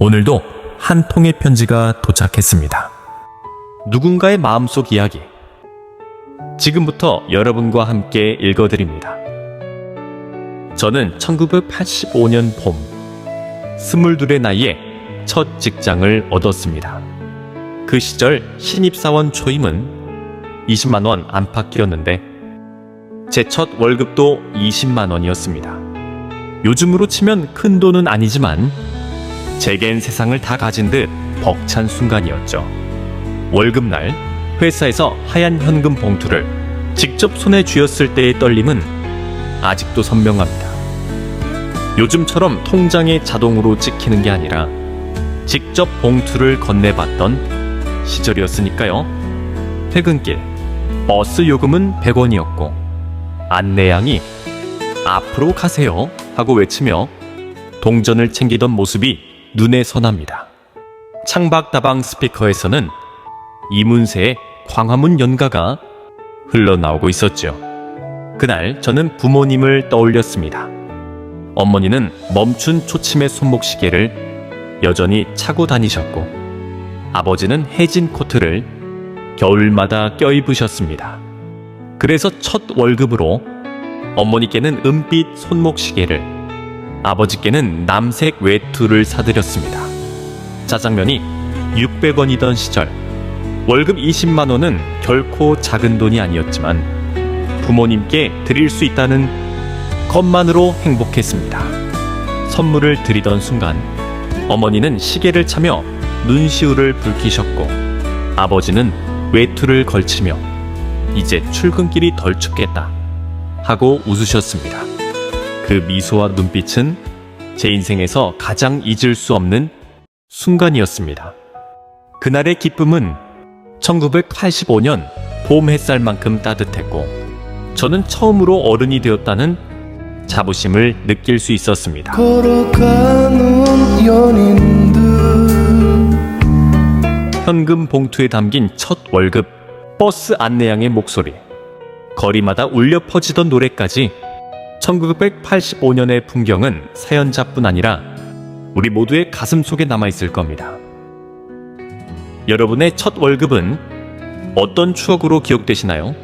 오늘도 한 통의 편지가 도착했습니다. 누군가의 마음속 이야기. 지금부터 여러분과 함께 읽어드립니다. 저는 1985년 봄, 스물둘의 나이에 첫 직장을 얻었습니다. 그 시절 신입사원 초임은 20만원 안팎이었는데, 제 첫 월급도 20만원이었습니다. 요즘으로 치면 큰 돈은 아니지만, 제겐 세상을 다 가진 듯 벅찬 순간이었죠. 월급날 회사에서 하얀 현금 봉투를 직접 손에 쥐었을 때의 떨림은 아직도 선명합니다. 요즘처럼 통장에 자동으로 찍히는 게 아니라 직접 봉투를 건네봤던 시절이었으니까요. 퇴근길 버스 요금은 100원이었고 안내양이 앞으로 가세요 하고 외치며 동전을 챙기던 모습이 눈에 선합니다. 창밖다방 스피커에서는 이문세의 광화문 연가가 흘러나오고 있었죠. 그날 저는 부모님을 떠올렸습니다. 어머니는 멈춘 초침의 손목시계를 여전히 차고 다니셨고, 아버지는 해진 코트를 겨울마다 껴입으셨습니다. 그래서 첫 월급으로 어머니께는 은빛 손목시계를, 아버지께는 남색 외투를 사드렸습니다. 짜장면이 600원이던 시절, 월급 20만 원은 결코 작은 돈이 아니었지만 부모님께 드릴 수 있다는 것만으로 행복했습니다. 선물을 드리던 순간 어머니는 시계를 차며 눈시울을 붉히셨고 아버지는 외투를 걸치며 이제 출근길이 덜 춥겠다 하고 웃으셨습니다. 그 미소와 눈빛은 제 인생에서 가장 잊을 수 없는 순간이었습니다. 그날의 기쁨은 1985년 봄 햇살만큼 따뜻했고 저는 처음으로 어른이 되었다는 자부심을 느낄 수 있었습니다. 걸어가는 연인들 현금 봉투에 담긴 첫 월급, 버스 안내양의 목소리, 거리마다 울려 퍼지던 노래까지 1985년의 풍경은 사연자뿐 아니라 우리 모두의 가슴 속에 남아 있을 겁니다. 여러분의 첫 월급은 어떤 추억으로 기억되시나요?